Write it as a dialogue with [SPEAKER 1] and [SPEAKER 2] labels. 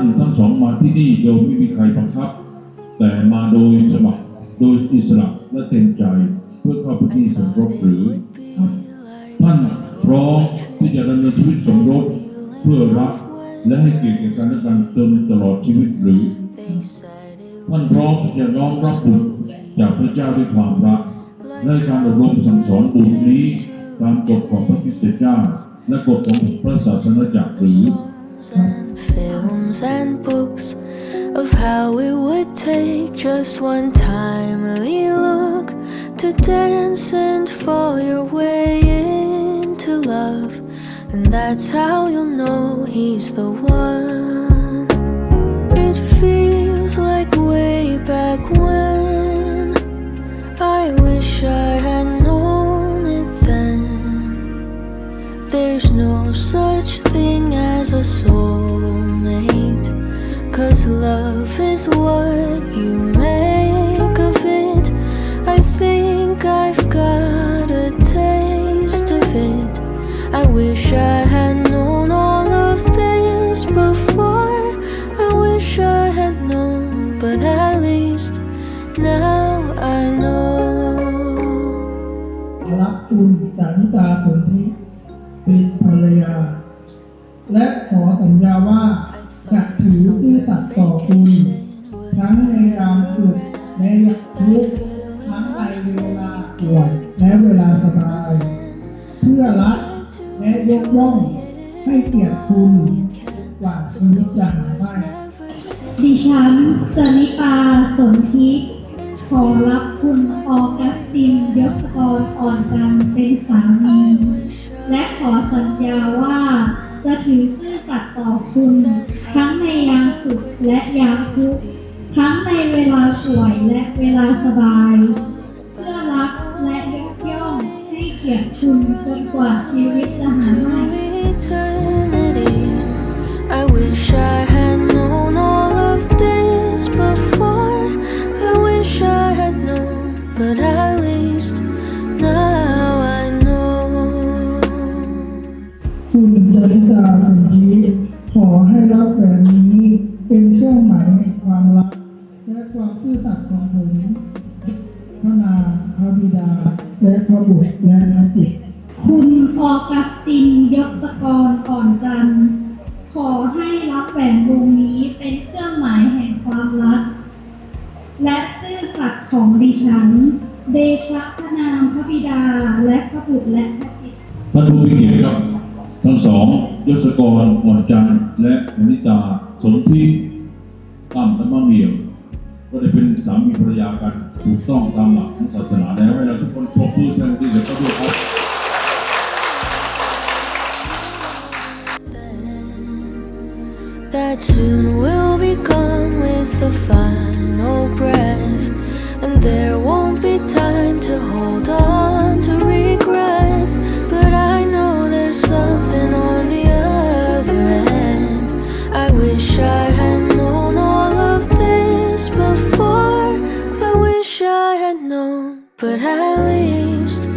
[SPEAKER 1] ท่านทั้งสองมาที่นี่โดยไม่มีใครบังคับ แต่มาโดยสมัครโดยอิสระและเต็มใจเพื่อเข้าพิธีสมรสหรือ ท่านพร้อมที่จะดำเนินชีวิตสมรสเพื่อรักและให้เกียรติแก่กันและกันจนตลอดชีวิตหรือ ท่านพร้อมที่จะน้อมรับบุตรจากพระเจ้าด้วยความรักและการอบรมสั่งสอนบุตรนี้ตามกฎของพระคริสตเจ้าและกฎของพระศาสนาจักรหรือ
[SPEAKER 2] and films and books of how it would take just one timely look to dance and fall your way into love. And that's how you'll know he's the one. It feels like way back when. I wish I There's no such thing as a soulmate. Cause love is what you make of it. I think I've got a taste of it. I wish I had known all of this before. I wish I had known, but at least now
[SPEAKER 3] ยา และขอสัญญาว่าจะถือซื่อสัตย์ต่อคุณ ทั้งในยามสุขและยามทุกข์ทั้งในเวลาป่วยและเวลาสบาย เพื่อรักและยกย่องให้เกียรติคุณกว่าชีวิตจะหาไม่
[SPEAKER 4] ดิฉันจนิตาสนธิขอรับคุณออกัสตินยศกรอ่อนจันเป็นสามี และขอสัญญาว่า จะถือซื่อสัตย์ต่อคุณ ทั้งในยามสุขและยามทุกข์ทั้งในเวลาสวยและเวลาสบาย เพื่อรักและยกย่องให้เกียรติคุณจนกว่าชีวิต
[SPEAKER 3] เป็นเครื่องหมายแห่งความรัก และความซื่อสัตย์ของผมพระนามพระบิดา และพระบุตรและพระจิต
[SPEAKER 4] คุณออกัสตินยศกรอ่อนจันทร์ขอให้รับแหวนวงนี้เป็นเครื่องหมายแห่งความรัก และซื่อสัตย์ของดิฉัน เดชะพระนามพระบิดาและพระบุตรและพระจิต
[SPEAKER 1] ท่านผู้มีเกียรติครับ ทั้งสองยศกรหมอนจันทร์และมณิตา สนธิตั้มและมะเมียวก็ได้เป็นสามีภรรยากันถูกต้องตามหลักของศาสนาแล้วให้เราทุกคนปรบมือแสดงดีกับเขาด้วยครับ
[SPEAKER 2] That released